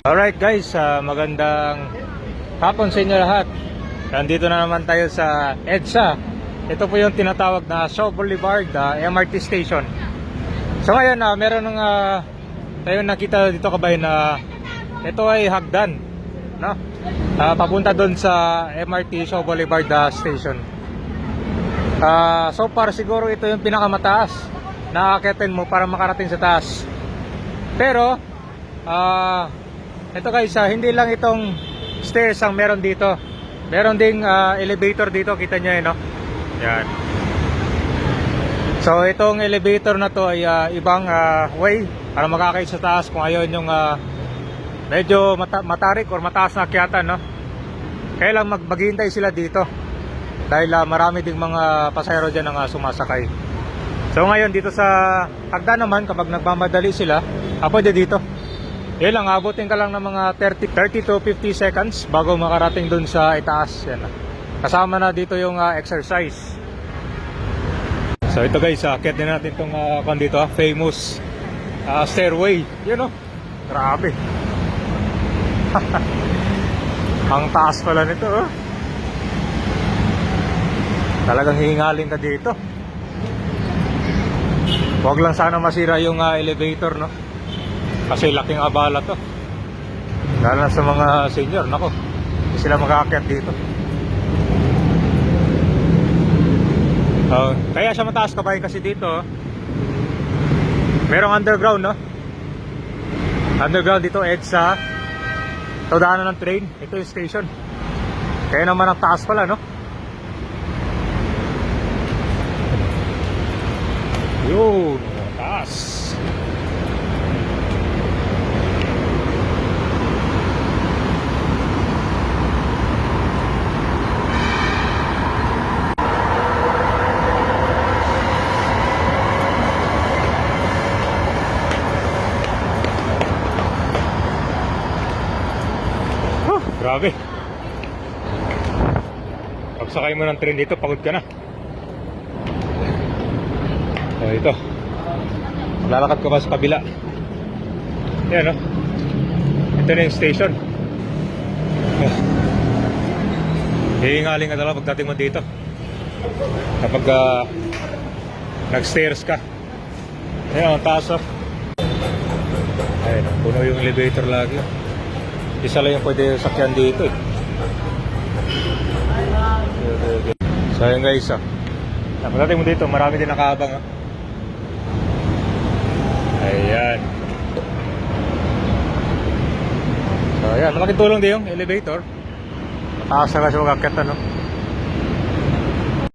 Alright guys, ah, magandang hapon sa inyo lahat. Nandito na naman tayo sa EDSA. Ito po yung tinatawag na Shaw Boulevard ah, MRT Station. So ngayon, ah, meron ng uh, tayo nakita dito kabay na ito ay hagdan. No? Ah, papunta doon sa MRT Shaw Boulevard ah, Station. Ah, so far siguro ito yung pinakamataas na aakitin mo para makarating sa taas. Pero ah ito guys, ah, hindi lang itong stairs ang meron dito. Meron ding ah, elevator dito, kita nyo yun, no? Yan. So itong elevator na to ay ah, ibang ah, way para makakait sa taas kung ayaw yung medyo mata- matarik or mataas na akyatan, no? Kaya lang mag maghihintay sila dito. Dahil ah, marami ding mga pasahero dyan ang ah, sumasakay. So ngayon dito sa hagdan naman kapag nagmamadali sila, ah, pwede dito. Yan lang, abutin ka lang ng mga 30, 30 to 50 seconds bago makarating dun sa itaas. Yan. Kasama na dito yung ah, exercise. So ito guys, akit din natin itong uh, dito, ah, famous ah, stairway. Yun oh, grabe. Ang taas pala nito oh. Talagang hihingalin ka dito. Huwag lang sana masira yung ah, elevator, no? Kasi laking abala to. Lalo sa mga senior, nako. Hindi sila makakakyat dito. Oh, kaya siya mataas kabay kasi dito, oh. merong underground, no? Underground dito, EDSA. Ito daanan ng train. Ito yung station. Kaya naman ang taas pala, no? Yun, taas. Huh, grabe. Pagsakay mo ng train dito, pagod ka na. So ito. Lalakad ko pa sa kabila. Yan no. Ito na yung station. Hihingaling ka talaga pagdating mo dito. Kapag ah, nag-stairs ka. Ayan, ang taas oh. Ayun, puno yung elevator lagi. Isa lang yung pwede sakyan dito eh. So ayun guys ah. Pagdating mo dito, marami din nakaabang ah. Ayan. So ayan, malaking tulong din yung elevator. Mataas na kasi magkakit ano.